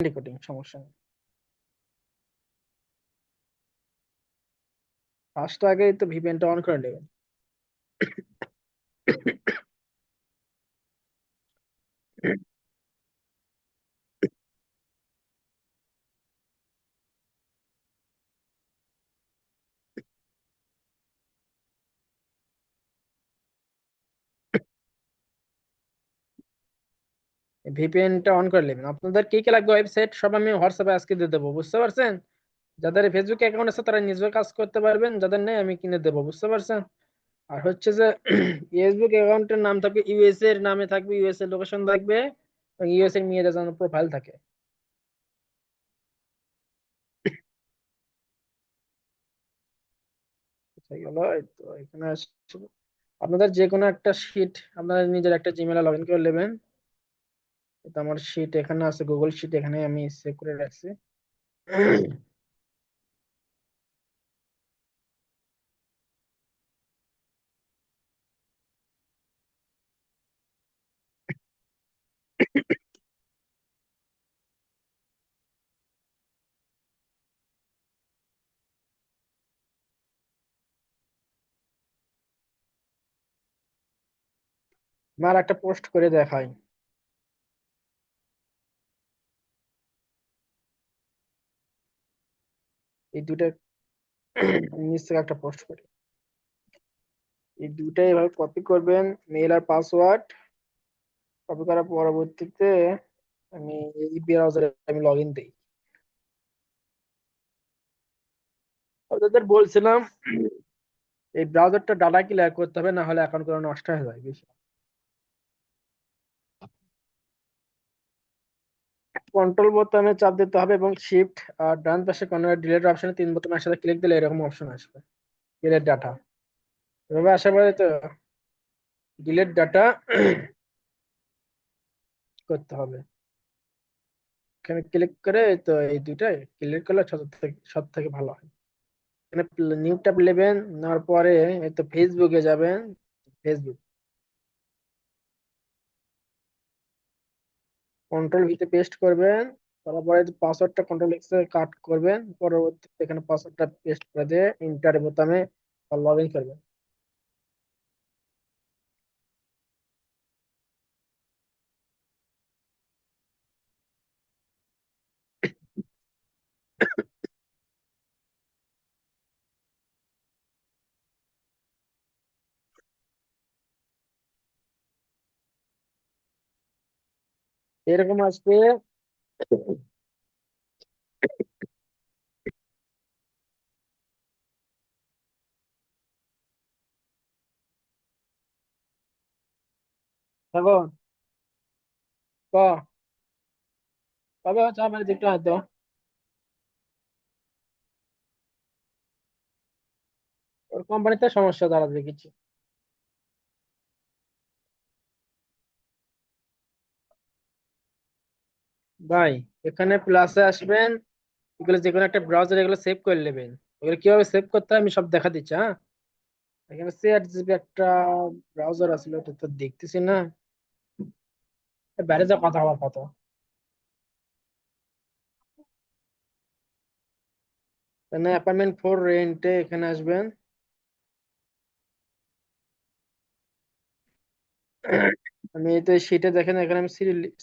Recording সমস্যা নেই। First আগে তো ভিপিএনটা অন করে নেবেন। ভিপিএনটা অন করে নেবেন। আপনাদের কি কি লাগবে ওয়েবসাইট সব আমি হোয়াটসঅ্যাপে আজকে দিয়ে দেবো, বুঝতে পারছেন? যাদের ফেসবুক অ্যাকাউন্ট আছে, তারা নিজে কাজ করতে পারবেন, যাদের নেই, আমি কিনে দেবো, বুঝতে পারছেন? আর হচ্ছে যে ফেসবুক অ্যাকাউন্টের নাম থাকবে ইউএস এর নামে থাকবে ইউএস এর লোকেশন থাকবে ইউএস এর মেয়েদের যেন প্রোফাইল থাকে। আপনাদের যে কোনো একটা শিট আপনাদের নিজের একটা জিমেলে লগ ইন করে নেবেন। আমার শিট এখানে আছে গুগল শিট এখানে আমি সেভ করে রাখছি। আমার একটা পোস্ট করে দেখাই। এই দুটা নিচ থেকে একটা পোস্ট করি। এই দুটাই এভাবে কপি করবেন মেল আর পাসওয়ার্ড কপি করার পরবর্তীতে আমি এই ব্রাউজারে আমি লগ ইন দিই। আপনাদের বলছিলাম, এই ব্রাউজারটা ডাটা ক্লিয়ার করতে হবে না হলে অ্যাকাউন্ট করে নষ্ট হয়ে যায় বেশি কন্ট্রোল বোতামে চাপ দিতে হবে এবং শিফট আর ডান পাশে কোনো ডিলিট অপশনে তিন বোতাম একসাথে ক্লিক দিলে এরকম অপশন আসবে। ডিলিট ডাটা এভাবে আসা পরে তো ডিলিট ডাটা করতে হবে। এখানে ক্লিক করে তো এই দুইটাই ক্লিক করলে সব থেকে সব থেকে ভালো হয়। এখানে নিউ ট্যাব নেবেন, নেওয়ার পরে এই তো ফেসবুকে যাবেন ফেসবুক কন্ট্রোল ভিতে পেস্ট করবেন তারপরে পাসওয়ার্ডটা কন্ট্রোল এক্স এ কাট করবেন পরবর্তী এখানে পাসওয়ার্ডটা পেস্ট করে দিয়ে এন্টার বোতামে লগ ইন করবেন। এরকম আসবে। ক? কবে হচ্ছে? আমার দিকটা হয়তো ওর কোম্পানিতে সমস্যা দাঁড়া দেখেছি ভাই, এখানে প্লাসে আসবেন, এগুলো যে কোনো একটা ব্রাউজার এগুলো সেভ করে নেবেন। এগুলো কীভাবে সেভ করতে হয় আমি সব দেখা দিচ্ছি হ্যাঁ? এখানে চ্যাট জিবি একটা ব্রাউজার আছে, ওটা তো দেখতেছি না। বাইরে যা কথা হওয়ার কথা। এখানে অ্যাপার্টমেন্ট ফোর রেন্টে এখানে আসবেন। আমি তো সিটে দেখেন, এখানে আমি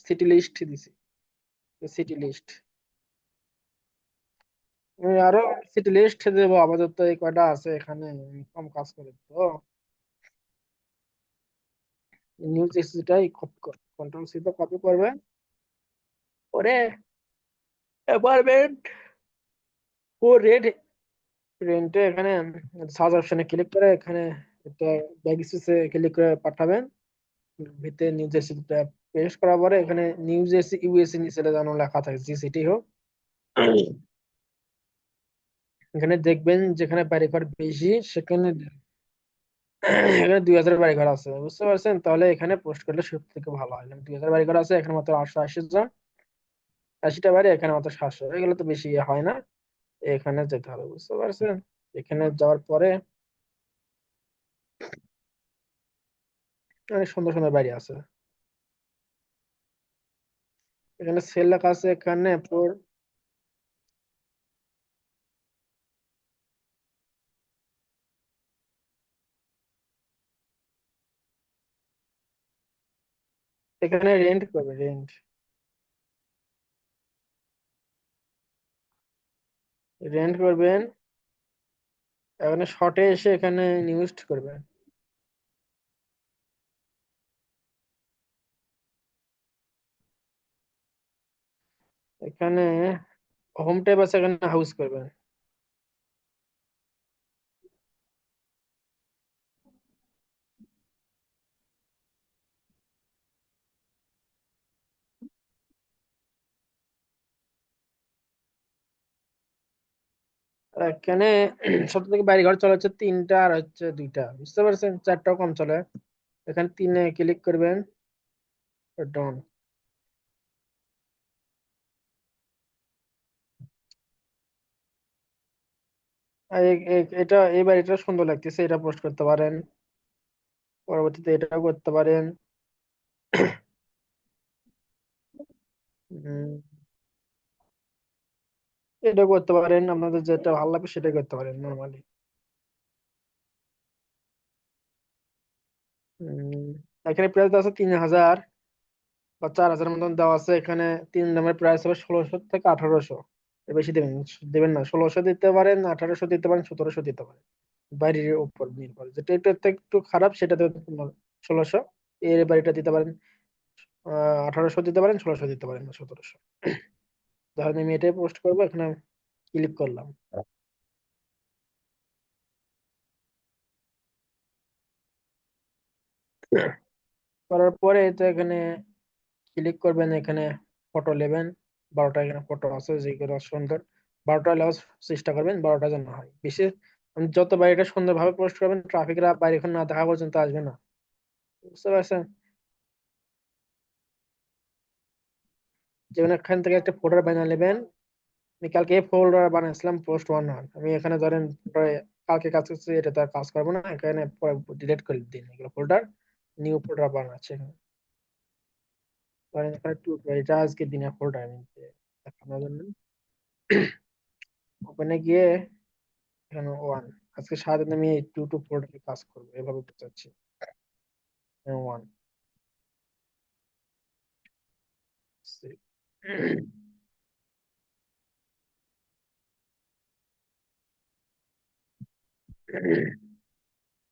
সিটি লিস্ট দিছি। সিটি লিস্ট আরও সিটি লিস্ট দেবো, আপাতত এই কয়টা আছে এখানে কম কাজ করে তো নিউজ এসিটাই কপি কন্ট্রোল সি তে কপি করবে। পরে অ্যাপার্টমেন্ট ও রেড রেন্টে এখানে অপশনে ক্লিক করে এখানে ব্যাক স্পেসে ক্লিক করে পাঠাবেন। ভিতরে নিউজ এসিটা পেস্ট করার পরে এখানে নিউজ এসি ইউএসএ নিচে যেন লেখা থাকে, জি সিটি হোক। এখানে দেখবেন যেখানে বাড়ি ঘর বেশি, সেখানে, এখানে দুই হাজার বাড়ি ঘর আছে, বুঝতে পারছেন? তাহলে এখানে পোস্ট করলে সব থেকে ভালো হয়। দুই হাজার বাড়ি ঘর আছে, এখানে মাত্র আটশো আশি জন। আশিটা বাড়ি এখানে মাত্র সাতশো। এগুলো তো বেশি ইয়ে হয় না। এখানে যেতে হবে, বুঝতে পারছেন? এখানে যাওয়ার পরে অনেক সুন্দর সুন্দর বাড়ি আছে। এখানে সেল লেখা আছে এখানে ফোর এখানে রেন্ট করবে রেন্ট রেন্ট করবেন। এখানে শর্টে এসে এখানে নিউজ করবেন। এখানে হোম ট্যাব আছে, এখানে হাউস করবেন। এখানে সব থেকে বাইরে ঘর চলে হচ্ছে তিনটা আর হচ্ছে দুইটা। বুঝতে পারছেন? চারটাও কম চলে। এখানে তিনে ক্লিক করবেন। ডন এটা এই এটা সুন্দর লাগতেছে, এটা পোস্ট করতে পারেন। পরবর্তীতে এটাও করতে পারেন। এটা করতে পারেন, আপনাদের যেটা ভালো লাগবে সেটাই করতে পারেন নর্মালি এখানে প্রাইস আছে তিন হাজার বা চার হাজার মতন দেওয়া আছে, এখানে তিন দামের প্রাইস হবে ষোলোশো থেকে আঠারোশো। বেশি দেবেন দেবেন না। ষোলোশো দিতে পারেন, আঠারোশো দিতে পারেন, সতেরোশো দিতে পারেন। বাড়ির উপর নির্ভর। যেটা একটু একটু খারাপ সেটা দেবেন ষোলোশো। এর বাড়িটা দিতে পারেন আঠারোশো দিতে পারেন, ষোলোশো দিতে পারেন সতেরোশো। ধরেন আমি এটাই পোস্ট করব, এখানে ক্লিক করলাম। করার পরে তো এখানে ক্লিক করবেন, এখানে ফটো নেবেন। বারোটা এখানে ফটো আছে যেগুলো সুন্দর বারোটা নেওয়ার চেষ্টা করবেন বারোটা যেন হয়। বেশি আপনি যত বাড়িটা সুন্দরভাবে পোস্ট করবেন ট্রাফিকরা বাড়িখন না দেখা পর্যন্ত আসবে না। বুঝতে পারছেন? যেমন এখান থেকে একটা ফোল্ডার বানিয়ে নেবেন। আমি কালকে এই ফোল্ডার বানিয়েছিলাম পোস্ট ওয়ান ওয়ান আমি এখানে ধরেন কালকে কাজ করছি, এটা তো আর কাজ করব না। এখানে ডিলিট করে দিন এগুলো ফোল্ডার নিউ ফোল্ডার বানাচ্ছে। এখানে ধরেন এখানে টু এটা আজকে ওখানে গিয়ে এখানে ওয়ান আজকে সারাদিন আমি টু টু কাজ করব এভাবে ওয়ান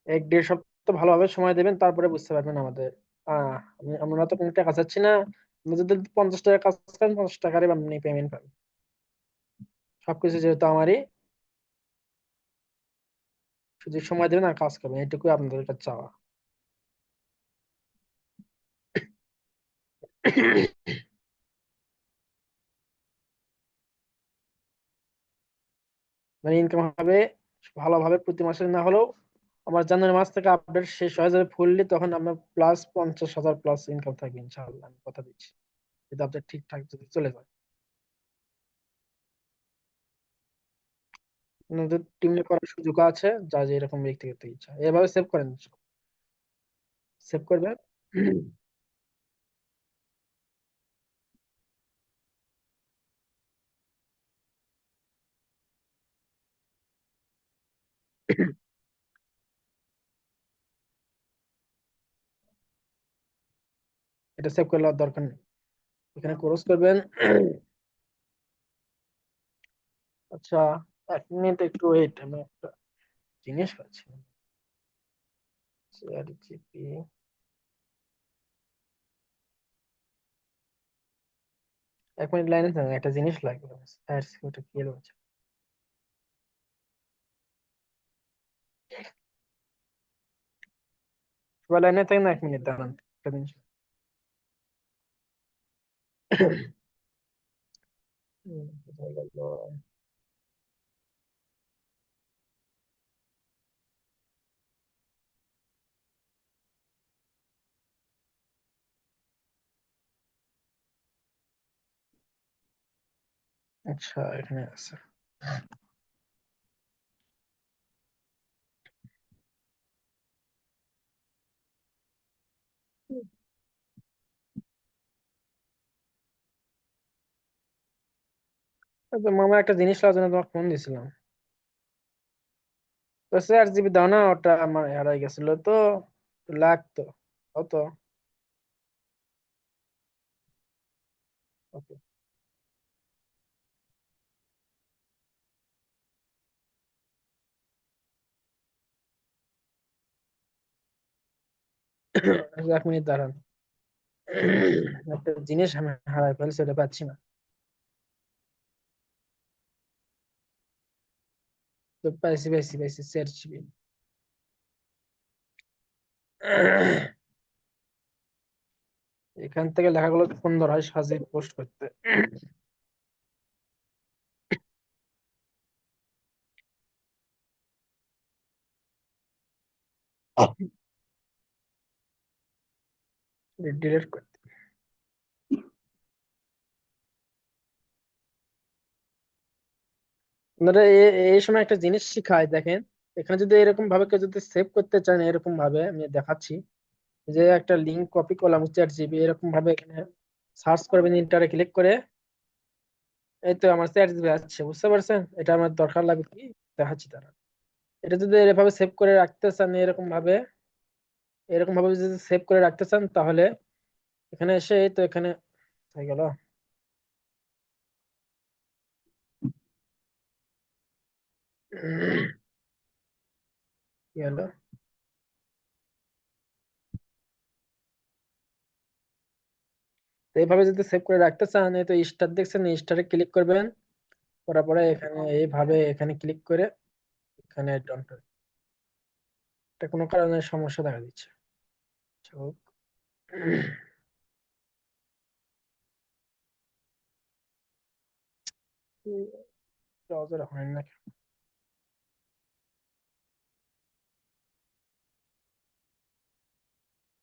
এক দেড় সপ্তাহ ভালোভাবে সময় দেবেন, তারপরে বুঝতে পারবেন আমাদের আহ, আমি- আমরা তো কোনো টাকা চাচ্ছি না। আপনি যদি পঞ্চাশ টাকা কাজ করেন, পঞ্চাশ টাকারই আপনি পেমেন্ট পাবেন সবকিছু যেহেতু আমারই। শুধু সময় দেবেন আর কাজ করবেন এটুকুই আপনাদের কাছে চাওয়া। মানে ইনকাম হবে, ভালোভাবে প্রতি মাসে না হলেও আমার জানুয়ারি মাস থেকে আপডেট শেষ হয়ে যাবে ফুললি তখন আমার প্লাস পঞ্চাশ হাজার প্লাস ইনকাম থাকবে ইনশাআল্লাহ, আমি কথা দিচ্ছি। যদি আপনার ঠিকঠাক যদি চলে যায়। আপনাদের টিম করার সুযোগ আছে, যা যে এরকম ব্যক্তিগত ইচ্ছা। এভাবে সেভ করেন। সেভ করবেন। এটা সেভ করলে আর দরকার নেই। এখানে ক্রস করবেন। আচ্ছা এক মিনিট একটু ওয়েট আমি একটা জিনিস পাচ্ছি। জিপি এক মিনিট লাইনে থাকুন, একটা জিনিস লাগবে। ফায়ার সিকিউরিটি কি বলছে সবাই লাইনে থাকেন, এক মিনিট দাঁড়ান, একটা জিনিস। আচ্ছা এখানে আছে তো মামা একটা জিনিস লওয়ার জন্য তোমাকে ফোন দিছিলাম। তো চার জিবি দাও না ওটা আমার হারাই গেছিল তো লাগতো কত? ওকে এক মিনিট দাঁড়ান। একটা জিনিস আমি হারাই ফেলছি ওটা পাচ্ছি না। পাইছি পাইছি পাইছি চার জিবি এখান থেকে লেখাগুলো সুন্দর হয় সাজিয়ে পোস্ট করতে। ডিলিট করতে এই সময় একটা জিনিস শিখায়, দেখেন। এখানে যদি এরকম ভাবে কেউ যদি সেভ করতে চান এরকম ভাবে, আমি দেখাচ্ছি। যে একটা লিঙ্ক কপি করলাম চার জিবি এরকম ভাবে এখানে সার্চ করবেন ইন্টারে ক্লিক করে। এই তো আমার চার জিবি আসছে, বুঝতে পারছেন? এটা আমার দরকার লাগবে কি? দেখাচ্ছি তারা। এটা যদি এভাবে সেভ করে রাখতে চান এরকম ভাবে এরকম ভাবে যদি সেভ করে রাখতে চান, তাহলে এখানে এসে এই তো এখানে হয়ে গেল। কি এইভাবে যদি সেভ করে রাখতে চান, এই তো স্টার দেখছেন স্টারে ক্লিক করবেন। করার পরে এখানে এইভাবে এখানে ক্লিক করে এখানে এটা কোনো কারণে সমস্যা দেখা দিচ্ছে। ব্রাউজার হয় না কেন? তো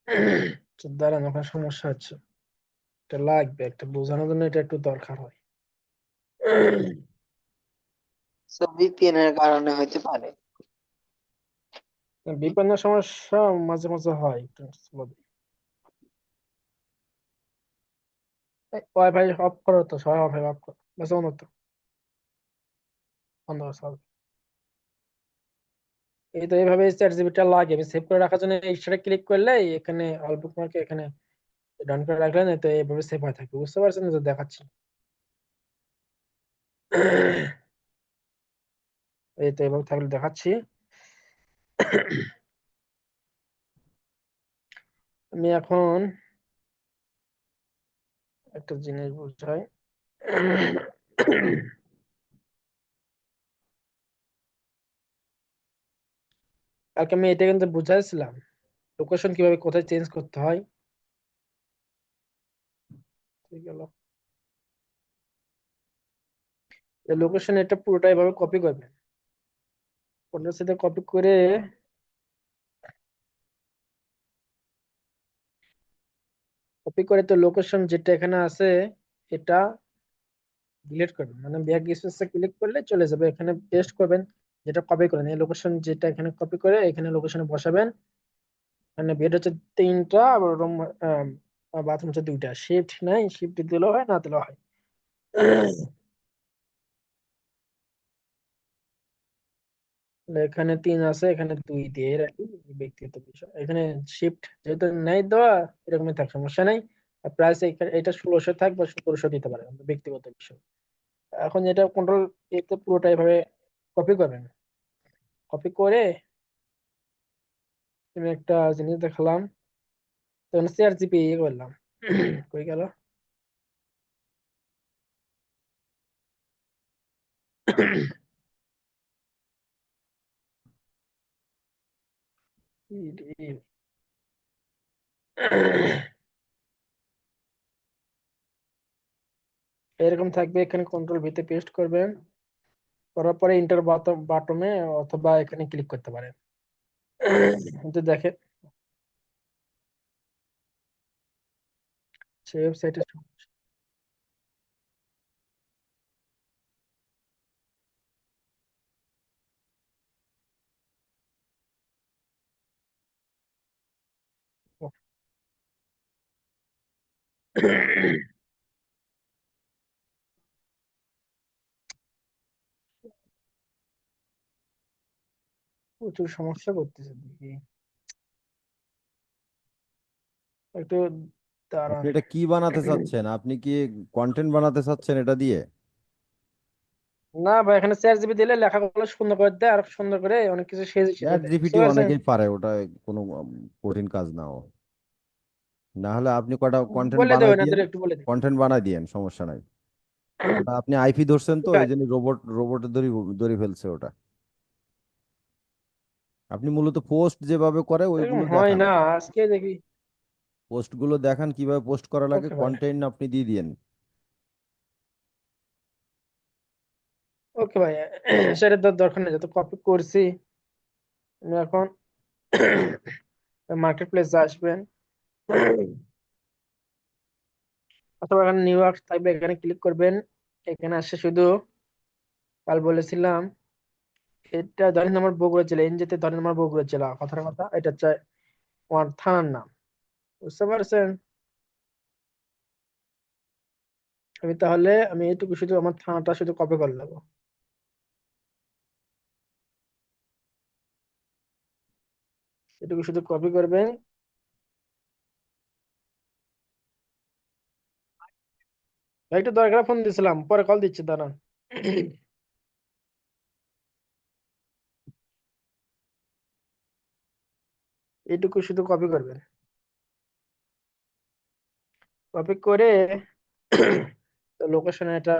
দাঁড়ান ওখানে সমস্যা হচ্ছে। এটা লাগবে একটা বোঝানোর জন্য এটা একটু দরকার হয়। সো ভিপিএন এর কারণে হতে পারে। বিপন্ন সমস্যা মাঝে মাঝে হয় ওয়াইফাই অফ করো তো সবাই ওয়াইফাই অফ করো। বাস অন তো সব এই তো এইভাবে চার জিবিটা লাগে। আমি সেভ করে রাখার জন্য ইস্টারে ক্লিক করলে এখানে অল বুকমার্কে এখানে ডান করে রাখলেন তো এইভাবে সেভ হয়ে থাকবে। বুঝতে পারছেন? তো দেখাচ্ছি। এই তো এইভাবে থাকলে দেখাচ্ছি। আমি এখন একটা জিনিস বুঝাই। কালকে আমি এটা কিন্তু বুঝাইছিলাম। লোকেশন কীভাবে কোথায় চেঞ্জ করতে হয়। লোকেশন এটা পুরোটা এভাবে কপি করবেন। ওটার সাথে কপি করে কপি করে তো লোকেশন যেটা এখানে আছে, এটা ডিলিট করবেন। মানে ব্যাক স্পেসে ক্লিক করলে চলে যাবে। এখানে পেস্ট করবেন। যেটা কপি করেন এই লোকেশন যেটা এখানে কপি করে এখানে লোকেশনে বসাবেন। এখানে বেড হচ্ছে তিনটা আর রুম বাথরুম হচ্ছে দুইটা। শিফট নাই শিফট দিলেও হয়, না দিলেও হয়। এখানে তিন আছে, এখানে দুই দিয়ে রাখি ব্যক্তিগত বিষয়। এখানে শিফট যেহেতু নাই দেওয়া, এরকমই থাক, সমস্যা নাই। আর প্রাইস এটা ষোলোশো থাক বা সতেরোশো দিতে পারে ব্যক্তিগত বিষয়। এখন এটা কন্ট্রোল এতে পুরোটা এভাবে কপি করবেন কপি করে আমি একটা জিনিস দেখালাম। তখন সিআর জিপি ইয়ে করলাম। কই গেল? এরকম থাকবে এখানে কন্ট্রোল ভিতে পেস্ট করবেন। করার পরে ইন্টার বাটনে অথবা এখানে ক্লিক করতে পারেন কিন্তু দেখেন সেই ওয়েবসাইটে প্রচুর সমস্যা করতেছে দেখি। একটু দাঁড়ান। আপনি এটা কি বানাতে চাচ্ছেন? আপনি কি কন্টেন্ট বানাতে চাচ্ছেন এটা দিয়ে? না ভাই এখানে চ্যাট জিপি দিলে লেখাগুলো সুন্দর করে দেয় আর সুন্দর করে অনেক কিছু সেজে সেজে চ্যাট দেয়। জিপিটি বুঝতে পারছেন অনেকেই পারে ওটা কোনো উম, কঠিন কাজ না নাও না হলে আপনি কটা কন্টেন্ট বলে বানাই দেবেন দিয়েন একটু বলে দিন কন্টেন্ট বানাই দিয়েন সমস্যা নাই। ওটা আপনি আইপি ধরছেন তো এই জন্য রোবট রোবট ধরে ধরে ফেলছে ওটা। আপনি মূলত পোস্ট যেভাবে করে ওইগুলো হয় দেখান। না আজকে দেখি। পোস্টগুলো দেখান কীভাবে পোস্ট করা লাগে Okay। কন্টেন্ট আপনি দিয়ে দিয়েন। ওকে ভাই সেটা তো দরকার নেই যত কপি করছি আমি এখন মার্কেট প্লেসে আসবেন। অথবা এখানে নিউ ইয়র্ক থাকবে এখানে ক্লিক করবেন। এখানে আসে শুধু কাল বলেছিলাম এটা ধরেন আমার বগুড়া জেলা এনজেতে ধরেন আমার বগুড়া জেলা, কথার কথা, এটা হচ্ছে আমার থানার নাম, বুঝতে পারছেন? আমি তাহলে, আমি এইটুকু শুধু আমার থানাটা শুধু কপি করে নেব। এটুকু শুধু কপি করবেন। একটু দরকার ফোন দিয়েছিলাম পরে কল দিচ্ছি, দাঁড়ান। এইটুকু শুধু কপি করবেন। কপি করে লোকেশন এটা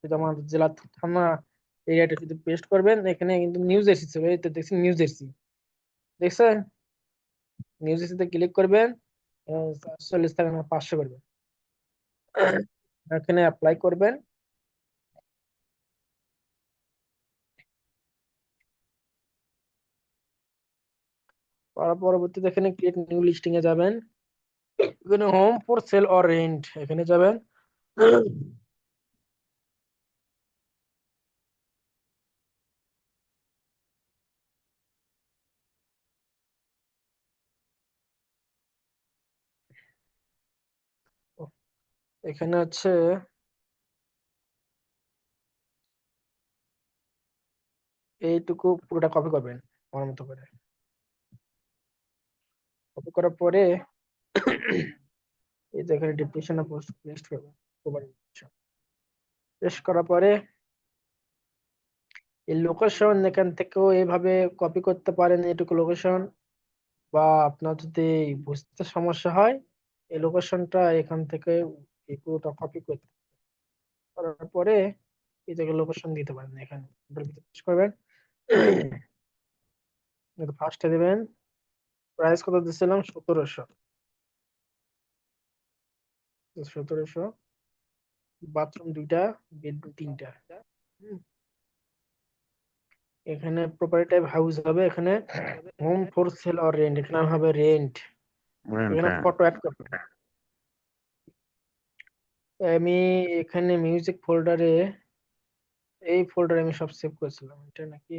শুধু আমার জেলা থানা এরিয়াটা শুধু পেস্ট করবেন, এখানে কিন্তু নিউজ এসেছে এই তো দেখছেন নিউজ এসেছি দেখছেন? নিউজ এসেতে ক্লিক করবেন চল্লিশ টাকা পাঁচশো করবেন। এখানে অ্যাপ্লাই করবেন। পরবর্তীতে এখানে ক্রিয়েট নিউ লিস্টিং এ যাবেন। এখানে home for sale or rent এখানে যাবেন। এখানে আছে এইটুকু পুরোটা কপি করবেন, আমার মতো করে। কপি করার পরে এই যে এখানে ডিসক্রিপশনে পোস্ট পেস্ট করবেন পেস্ট করার পরে এই লোকেশন এখান থেকেও এইভাবে কপি করতে পারেন এটুকু লোকেশন বা আপনার যদি বুঝতে সমস্যা হয়, এই লোকেশনটা এখান থেকে এই পুরোটা কপি করতে করার পরে এই জায়গায় লোকেশন দিতে পারেন এখানে। করবেন। ফার্স্টে দেবেন। প্রাইস কত দিচ্ছিলাম সতেরোশো। সতেরোশো। বাথরুম দুইটা বেডরুম তিনটা। এখানে প্রপার্টি টাইপ হাউস হবে এখানে home for sale or rent এখানে হবে রেন্ট এখানে ফটো অ্যাড করবেন আমি এখানে মিউজিক ফোল্ডারে এই ফোল্ডারে আমি সব সেভ করেছিলাম এটা নাকি?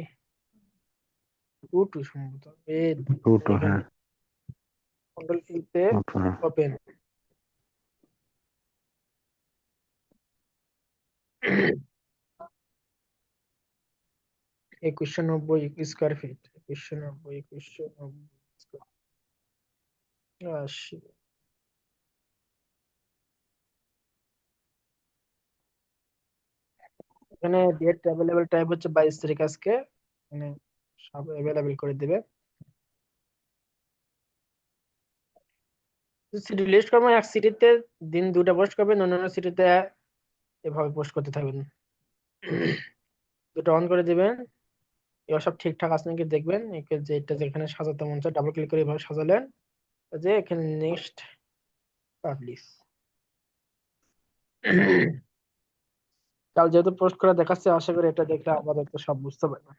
টু টু সম্ভবত এই দুটো হ্যাঁ। কন্ট্রোল দুটো হ্যাঁ। ওপেন। একুশশো নব্বই স্কোয়ার ফিট একুশশো নব্বই একুশশো নব্বই আশি এখানে ডেট অ্যাভেলেবল টাইপ হচ্ছে বাইশ তারিখ আজকে। মানে সব অ্যাভেলেবল করে দেবে। সিটি লিস্ট করবেন, এক সিটিতে দিন পোস্ট করবেন সিটিতে এভাবে পোস্ট করতে থাকবেন। দুটো অন করে এবার সব ঠিকঠাক আছে নাকি দেখবেন। যেখানে সাজাতে মন চায় ডাবল ক্লিক করে এভাবে সাজালেন। যে এখানে নেক্সট পাবলিশ কাল যেহেতু পোস্ট করে দেখাচ্ছে, আশা করি এটা দেখলে আপাতত সব বুঝতে পারবেন।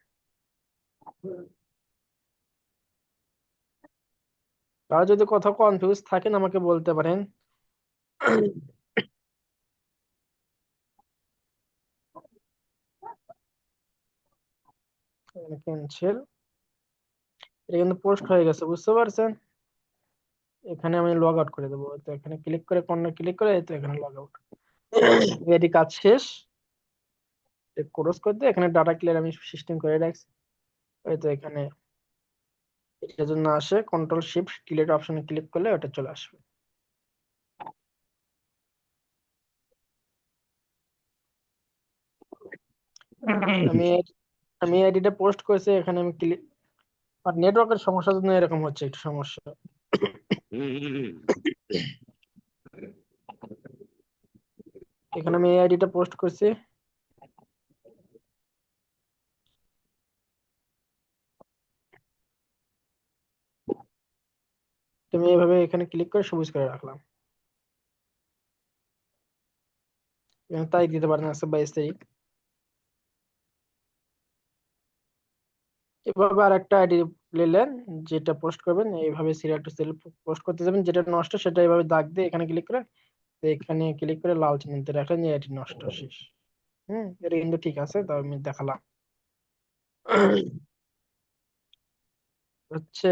কারও যদি কোথাও কনফিউজ থাকেন, আমাকে বলতে পারেন। ক্যান্সেল এটা কিন্তু পোস্ট হয়ে গেছে, বুঝতে পারছেন? এখানে আমি লগ আউট করে দেবো। তো এখানে ক্লিক করে কর্নার ক্লিক করে তো এখানে লগ আউট এটি কাজ শেষ। ক্রস করে দিয়ে এখানে ডাটা ক্লিয়ার আমি সিস্টেম করে রাখছি। এই তো এখানে এটা জন্য আসে কন্ট্রোল শিফট ডিলিট অপশনে ক্লিক করলে ওটা চলে আসবে। আমি আমি আইডিটা পোস্ট করেছি, এখানে আমি ক্লিক আর নেটওয়ার্কের সমস্যার জন্য এরকম হচ্ছে, একটু সমস্যা। এখানে আমি এই আইডিটা পোস্ট করছি তুমি এইভাবে এখানে ক্লিক করে সবুজ করে রাখলাম। তারিখ দিতে পারেন আজকে বাইশ তারিখ এভাবে আর একটা আইডি নিলেন যেটা পোস্ট করবেন এইভাবে সিরিয়াল টু সিরিয়াল পোস্ট করতে যাবেন যেটা নষ্ট সেটা এইভাবে দাগ দিয়ে এখানে ক্লিক করে এখানে ক্লিক করে লাল চিহ্নতে রাখলেন যে এটি নষ্ট শেষ। হুম এটা কিন্তু ঠিক আছে তো আমি দেখালাম। হচ্ছে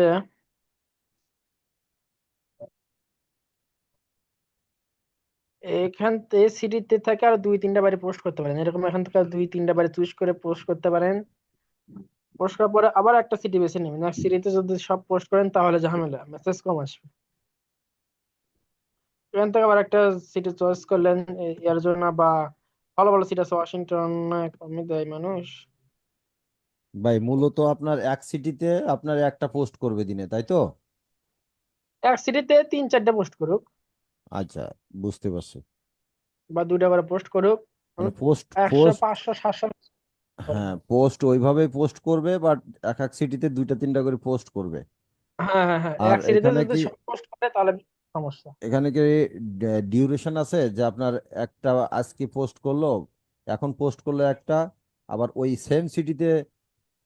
এখান থেকে সিটিতে থেকে আর দুই তিনটা বারে পোস্ট করতে পারেন। এরকম এখান থেকে আর দুই তিনটা বারে চুজ করে পোস্ট করতে পারেন। পোস্ট করার পরে আবার একটা সিটি বেছে নেবেন। এক সিটিতে যদি সব পোস্ট করেন তাহলে ঝামেলা মেসেজ কম আসবে। এখান থেকে আবার একটা সিটি চয়েস করলেন এর জন্য বা ভালো ভালো সিটি আছে ওয়াশিংটন কমই দেয় মানুষ। ভাই মূলত আপনার এক সিটিতে আপনার একটা পোস্ট করবে দিনে তাই তো? এক সিটিতে তিন চারটা পোস্ট করুক। আচ্ছা বুঝতে পারছি। বা দুইটা করে পোস্ট করুক। মানে পোস্ট একশো পোস্ট পাঁচশো সাতশো। হ্যাঁ পোস্ট ওইভাবেই পোস্ট করবে বাট এক এক সিটিতে দুইটা তিনটা করে পোস্ট করবে। হ্যাঁ হ্যাঁ হ্যাঁ আর এক সিটিতে এখানে যদি কি সব পোস্ট করে তাহলে সমস্যা। এখানে কি ডিউরেশন আছে? যে আপনার একটা আজকে পোস্ট করল এখন পোস্ট করল একটা আবার ওই সেম সিটিতে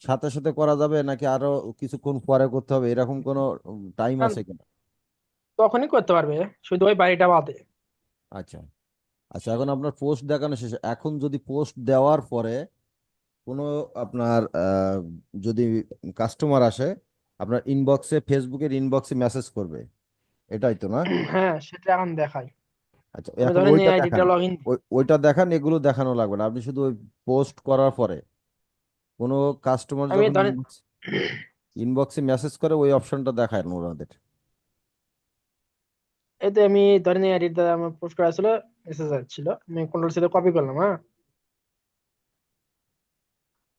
সাথে সাথে করা যাবে নাকি আরও কিছুক্ষণ পরে করতে হবে? এরকম কোনো টাইম আছে কিনা? তখনই করতে পারবে। শুধু ওই বাড়িটা বাদে। আচ্ছা। আচ্ছা এখন আপনার পোস্ট দেখানো শেষ। এখন যদি পোস্ট দেওয়ার পরে কোনো আপনার যদি কাস্টমার আসে আপনার ইনবক্সে ফেসবুকের ইনবক্সে মেসেজ করবে। এটাই তো না? হ্যাঁ সেটা এখন দেখাই। আচ্ছা এখন ধরেন এই ওইটা আইডিটা দেখান। ওই- ওইটা দেখান এগুলো দেখানো লাগবে না। আপনি শুধু ওই পোস্ট করার পরে কোনো কাস্টমার আমি যখন ধরেন ইনবক্সে মেসেজ করে ওই অপশনটা দেখায় ওনাদের। এই তো আমি ধরেন এই আইডিটা আমার পোস্ট করা ছিল মেসেজ আসছিল। আমি কন্ট্রোল সি কপি করলাম হ্যাঁ?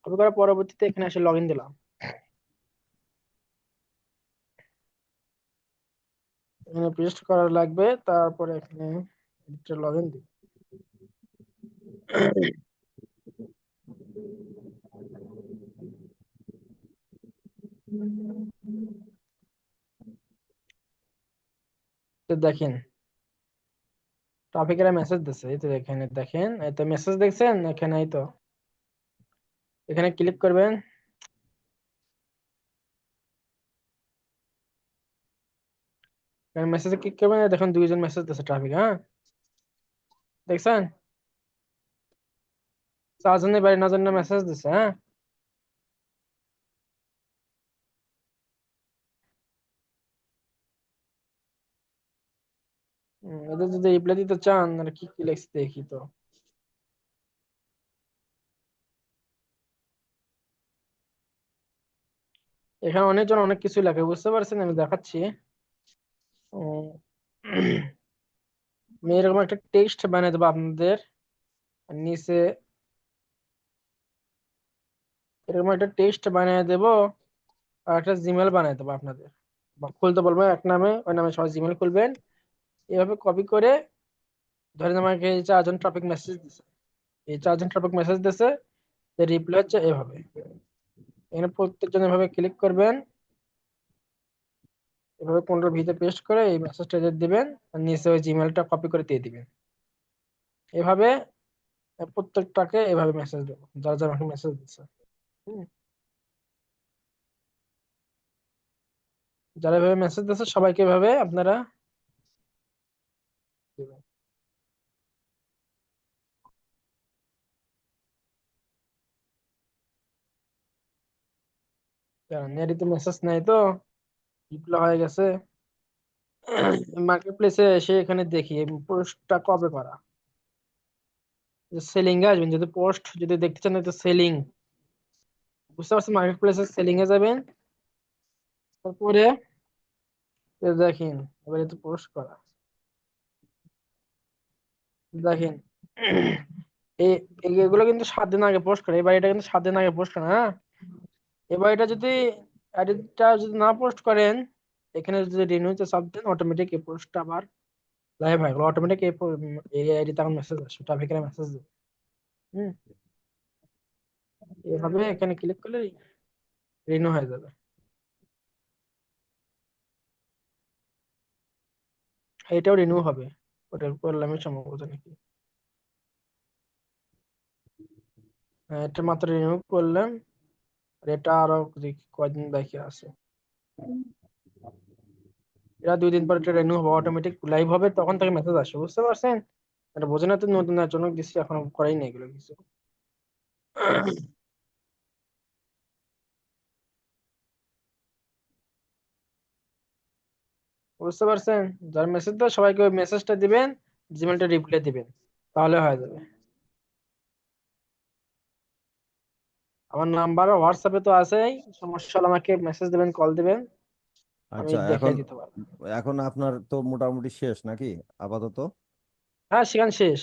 কপি করার পরবর্তীতে এখানে এসে লগ ইন দিলাম। এখানে পেস্ট করা লাগবে, তারপরে এখানে লগ ইন দিই। তো দেখেন, ট্রাফিকের মেসেজ দিচ্ছে এই তো এখানে দেখেন, এই মেসেজ দেখছেন, এখানে এই তো। এখানে ক্লিক করবেন। মেসেজে ক্লিক করবেন দেখুন দুইজন মেসেজ দিচ্ছে ট্রাফিক হ্যাঁ? দেখছেন? চারজনের বাড়ি নজন্য মেসেজ দিচ্ছে হ্যাঁ? হুম, যদি রিপ্লাই দিতে চান আর কি কি লেখছে দেখি তো এখানে অনেকজন অনেক কিছু লেখে বুঝতে পারছেন আমি দেখাচ্ছি আমি এরকম একটা টেক্সট বানিয়ে দেবো আপনাদের নিচে এরকম একটা টেক্সট বানিয়ে দেবো আর একটা জিমেল বানিয়ে দেবো আপনাদের খুলতে বলব এক নামে ওই নামে সবাই জিমেল খুলবেন এভাবে কপি করে ধরেন আমাকে এই চারজন টপিক মেসেজ দিছে। এই চারজন টপিক মেসেজ দিছে রিপ্লাই হচ্ছে এভাবে। এখানে প্রত্যেকজন এভাবে ক্লিক করবেন। এভাবে কোনটার ভিতরে পেস্ট করে এই মেসেজটা দিবেন, আর নিচে ওই জিমেলটা কপি করে দিয়ে দিবেন। এভাবে প্রত্যেকটাকে এভাবে মেসেজ দেবো, যারা যারা আমাকে মেসেজ দিচ্ছে। যারা এভাবে মেসেজ দিচ্ছে সবাইকে এভাবে আপনারা দিবেন নেটে মেসেজ নাই তো রিপ্লাই হয়ে গেছে মার্কেট প্লেসে এসে এখানে দেখি পোস্টটা কবে করা সেলিং এ আসবেন যদি পোস্ট যদি দেখতে চান তো সেলিং বুঝতে পারছেন মার্কেট প্লেসে সেলিং এ যাবেন তারপরে দেখেন এবারে একটু পোস্ট করা দেখেন এগুলো কিন্তু সাত দিন আগে পোস্ট করে এবার এটা কিন্তু সাত দিন আগে পোস্ট করে হ্যাঁ এবার এটা যদি এডিটটা যদি না পোস্ট করেন এখানে যদি রিনিউতে চাপ দেন অটোমেটিক এই পোস্টটা আবার লাইভ হয়ে গেল। অটোমেটিক এই আইডি তখন মেসেজ আসবে ট্রাফিকের মেসেজ দেবে। হুম? এভাবে এখানে ক্লিক করলে রিনিউ হয়ে যাবে। এটাও রিনিউ হবে। ওটা করলামই সম্ভবত নাকি? হ্যাঁ, এটা মাত্র রিনিউ করলাম। এটা আরও দেখি কয়দিন বাকি আছে। এটা দুই দিন পর এটা রিনিউ হবে অটোমেটিক লাইভ হবে, তখন থেকে মেসেজ আসবে বুঝতে পারছেন? এটা বোঝে না তো, নতুন জন্য দিচ্ছি, এখনও করাই নাই এগুলো কিছু। বুঝতে পারছেন? যার মেসেজ দেয়, সবাইকে ওই মেসেজটা দিবেন জিমেলটা রিপ্লাই দিবেন, তাহলে হয়ে যাবে। আমার নাম্বার হোয়াটসঅ্যাপে তো আছেই। সমস্যা হলে আমাকে মেসেজ দিবেন কল দিবেন। আমি আচ্ছা এখন দেখিয়ে দিতে পারব। এখন আপনার তো মোটামুটি শেষ নাকি আপাতত? হ্যাঁ সেখান শেষ।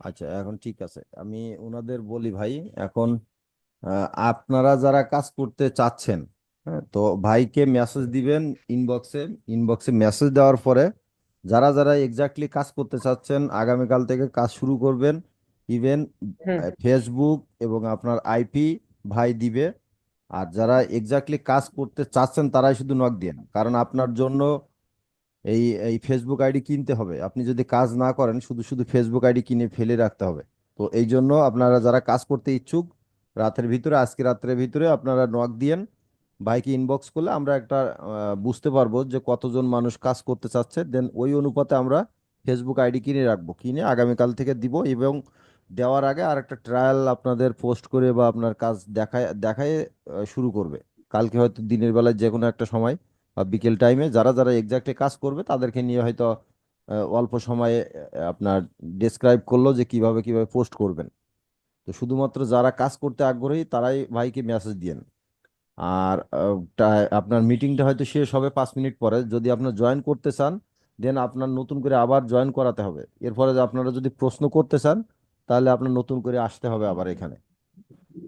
আচ্ছা এখন ঠিক আছে। আমি ওনাদের বলি ভাই এখন আহ, আপনারা যারা কাজ করতে চাচ্ছেন হ্যাঁ তো ভাইকে মেসেজ দিবেন ইনবক্সে ইনবক্সে মেসেজ দেওয়ার পরে যারা যারা এক্স্যাক্টলি কাজ করতে চাচ্ছেন আগামীকাল থেকে কাজ শুরু করবেন ইভেন হুম। ফেসবুক এবং আপনার আইপি ভাই দিবে। আর যারা এক্স্যাক্টলি কাজ করতে চাচ্ছেন তারাই শুধু নক দিন কারণ আপনার জন্য এই এই ফেসবুক আইডি কিনতে হবে। আপনি যদি কাজ না করেন, শুধু শুধু ফেসবুক আইডি কিনে ফেলে রাখতে হবে। তো এই জন্য আপনারা যারা কাজ করতে ইচ্ছুক, রাতের ভিতরে, আজকে রাত্রের ভিতরে আপনারা নক দিয়েন ভাইকে ইনবক্স করলে আমরা একটা বুঝতে পারব যে কতজন মানুষ কাজ করতে চাচ্ছে। দেন ওই অনুপাতে আমরা ফেসবুক আইডি কিনে রাখব। কিনে আগামীকাল থেকে দিব এবং দেওয়ার আগে আর একটা ট্রায়াল আপনাদের পোস্ট করে বা আপনার কাজ দেখায় দেখায় শুরু করবে। কালকে হয়তো দিনের বেলায় যে কোনো একটা সময় বা বিকেল টাইমে যারা যারা এক্স্যাক্টলি কাজ করবে তাদেরকে নিয়ে হয়তো অল্প সময়ে আপনার ডেসক্রাইব করল যে কীভাবে কীভাবে পোস্ট করবেন। তো শুধুমাত্র যারা কাজ করতে আগ্রহী তারাই ভাইকে মেসেজ দিয়েন আর আপনার মিটিংটা হয়তো শেষ হবে পাঁচ মিনিট পরে। যদি আপনার জয়েন করতে চান দেন আপনার নতুন করে আবার জয়েন করাতে হবে। এরপরে আপনারা যদি প্রশ্ন করতে চান তাহলে আপনার নতুন করে আসতে হবে আবার এখানে।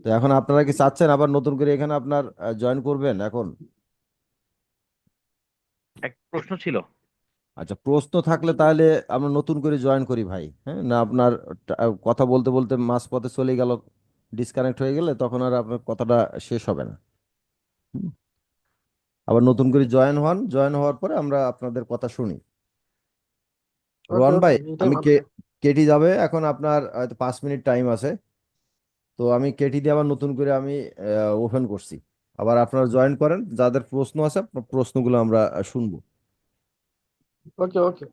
তো এখন আপনারা কি চাচ্ছেন আবার নতুন করে এখানে আপনার জয়েন করবেন এখন? এক প্রশ্ন ছিল। আচ্ছা প্রশ্ন থাকলে তাহলে আমরা নতুন করে জয়েন করি ভাই হ্যাঁ? না আপনার কথা বলতে বলতে মাঝপথে চলে গেল ডিসকানেক্ট হয়ে গেলে তখন আর আপনার কথাটা শেষ হবে না। আবার নতুন করে জয়েন হন জয়েন হওয়ার পরে আমরা আপনাদের কথা শুনি। রোহান ভাই আমি কে কেটি যাবে। এখন আপনার হয়তো পাঁচ মিনিট টাইম আছে। তো আমি কেটি দিয়ে আবার নতুন করে আমি ওপেন করছি। আবার আপনারা জয়েন করেন। যাদের প্রশ্ন আছে প্রশ্নগুলো আমরা শুনব। ওকে ওকে